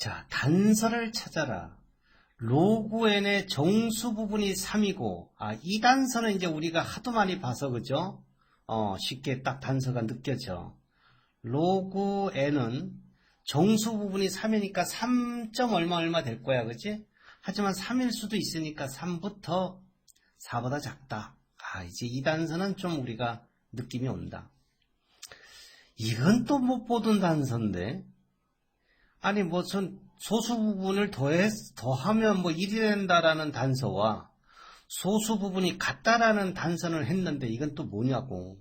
자, 단서를 찾아라. 로그 n의 정수 부분이 3이고, 아, 이 단서는 이제 우리가 하도 많이 봐서, 그죠? 어, 쉽게 딱 단서가 느껴져. 로그 n은 정수 부분이 3이니까 3. 얼마 얼마 될 거야, 그지? 하지만 3일 수도 있으니까 3부터 4보다 작다. 아, 이제 이 단서는 좀 우리가 느낌이 온다. 이건 또 못 보던 단서인데. 아니, 무슨 소수 부분을 더해, 더하면 뭐 1이 된다라는 단서와 소수 부분이 같다라는 단서를 했는데 이건 또 뭐냐고.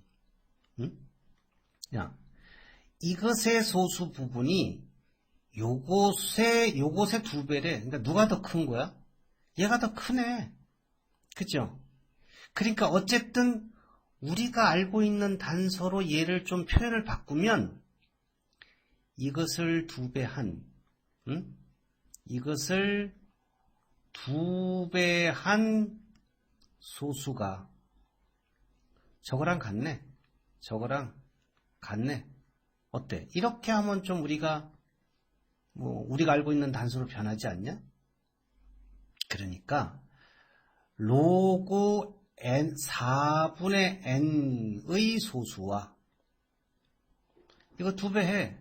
응? 야, 이것의 소수 부분이 요것의, 요것의 두 배래. 그러니까 누가 더 큰 거야? 얘가 더 크네. 그죠? 그러니까 어쨌든 우리가 알고 있는 단서로 얘를 좀 표현을 바꾸면 이것을 두 배 한, 응? 이것을 두 배 한 소수가 저거랑 같네. 저거랑 같네. 어때? 이렇게 하면 좀 우리가 뭐 우리가 알고 있는 단서로 변하지 않냐? 그러니까 로그 n 4분의 n의 소수와 이거 두 배 해.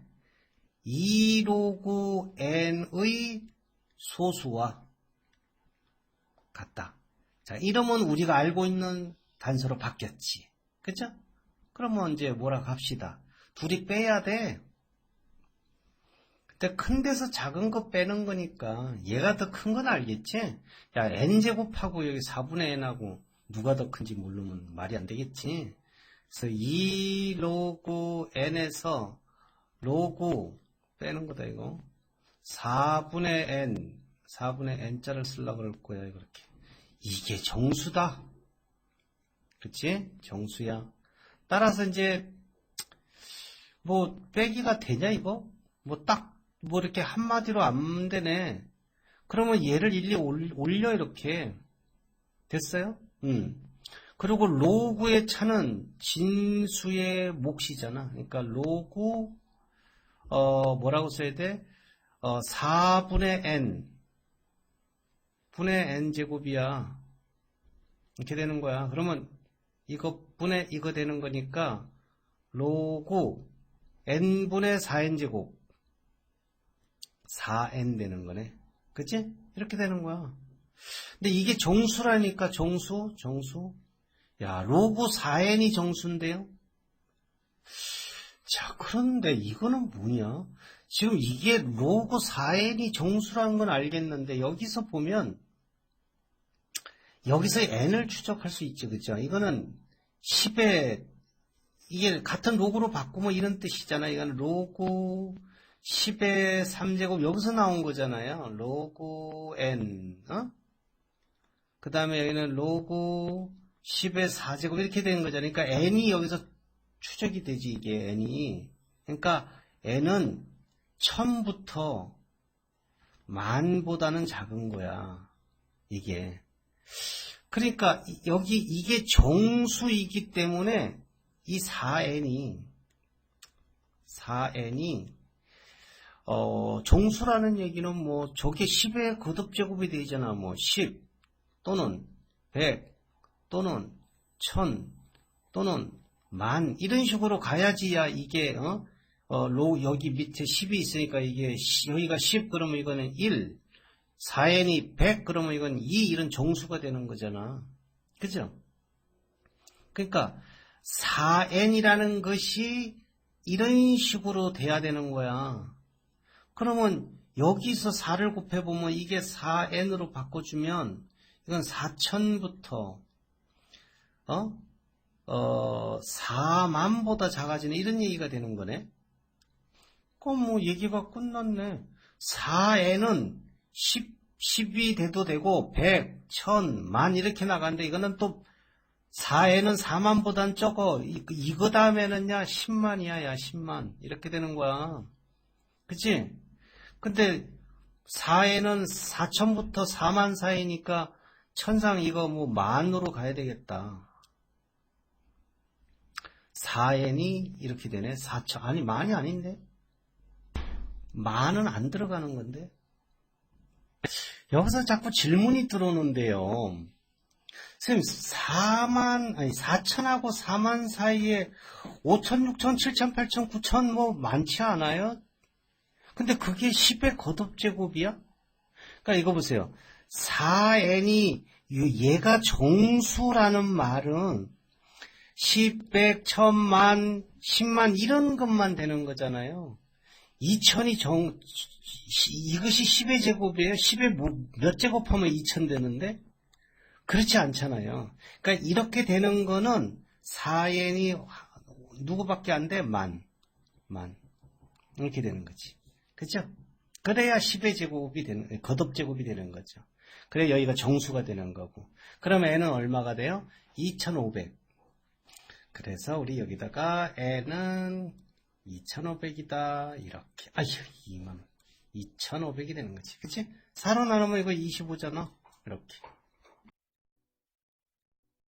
2로그 n의 소수와 같다. 자, 이러면 우리가 알고 있는 단서로 바뀌었지. 그죠? 그러면 이제 뭐라고 합시다. 둘이 빼야 돼. 근데 큰 데서 작은 거 빼는 거니까 얘가 더 큰 건 알겠지? 야, n제곱하고 여기 4분의 n하고 누가 더 큰지 모르면 말이 안 되겠지? 그래서 2 로그 n에서 로그 빼는 거다 이거 4분의 n 4분의 n자를 쓰려고 그럴 거야 이렇게 이게 정수다 그치? 정수야 따라서 이제 뭐 빼기가 되냐 이거? 뭐 딱뭐 이렇게 한마디로 안 되네 그러면 얘를 일리 올려 이렇게 됐어요? 음. 그리고 로그의 차는 진수의 몫이잖아. 그러니까 로그 어 뭐라고 써야 돼? 어 4분의 n 분의 n 제곱이야. 이렇게 되는 거야. 그러면 이거 분의 이거 되는 거니까 로그 n분의 4n 제곱 4n 되는 거네. 그치? 이렇게 되는 거야. 근데 이게 정수라니까 정수, 정수. 야, 로그 4n이 정수인데요? 자, 그런데 이거는 뭐냐? 지금 이게 로그 4n이 정수라는 건 알겠는데 여기서 보면 여기서 n을 추적할 수 있죠. 그죠? 이거는 10에 이게 같은 로그로 바꾸면 이런 뜻이잖아요. 이거는 로그 10의 3제곱 여기서 나온 거잖아요. 로그 n 어? 그 다음에 여기는 로그 10의 4제곱 이렇게 되는 거잖아요. 그러니까 n이 여기서 추적이 되지 이게 n이. 그러니까 n은 1000부터 만보다는 작은 거야. 이게. 그러니까 여기 이게 정수이기 때문에 이 4n이 4n이 어, 정수라는 얘기는 뭐 저게 10의 거듭제곱이 되잖아. 뭐 10 또는 100 또는 1000 또는 만 이런 식으로 가야지야 이게 어? 어, 로 여기 밑에 10이 있으니까 이게 여기가 10 그러면 이거는 1 4n이 100 그러면 이건 2 이런 정수가 되는 거잖아. 그죠? 그러니까 4n이라는 것이 이런 식으로 돼야 되는 거야. 그러면 여기서 4를 곱해보면 이게 4n으로 바꿔주면 이건 4천부터 어? 어, 4만보다 작아지는 이런 얘기가 되는 거네. 그럼 뭐 얘기가 끝났네. 4n은 10, 10이 돼도 되고 100, 1000, 만 이렇게 나가는데 이거는 또 4n은 4만보단 적어. 이, 이거 다음에는 야 10만이야 야 10만 이렇게 되는 거야. 그치? 근데 4에는 4천부터 4만 사이니까 천상 이거 뭐 만으로 가야 되겠다. 4n이 이렇게 되네. 4천 아니 만이 아닌데. 만은 안 들어가는 건데. 여기서 자꾸 질문이 들어오는데요. 선생님, 4만, 아니, 4천하고 4만 사이에 5천, 6천, 7천, 8천, 9천 뭐 많지 않아요? 근데 그게 10의 거듭제곱이야? 그러니까 이거 보세요. 4n이 얘가 정수라는 말은 10, 100, 1000만, 10만 이런 것만 되는 거잖아요. 2000이 정 이것이 10의 제곱이에요. 10의 뭐, 몇 제곱하면 2000 되는데 그렇지 않잖아요. 그러니까 이렇게 되는 거는 4n이 누구밖에 안 돼? 만. 만. 이렇게 되는 거지. 그죠? 그래야 10의 제곱이 되는, 거듭 제곱이 되는 거죠. 그래 여기가 정수가 되는 거고. 그러면 n은 얼마가 돼요? 2500. 그래서 우리 여기다가 n은 2500이다. 이렇게. 아휴, 2만 2500이 되는 거지. 그치? 4로 나누면 이거 25잖아. 이렇게.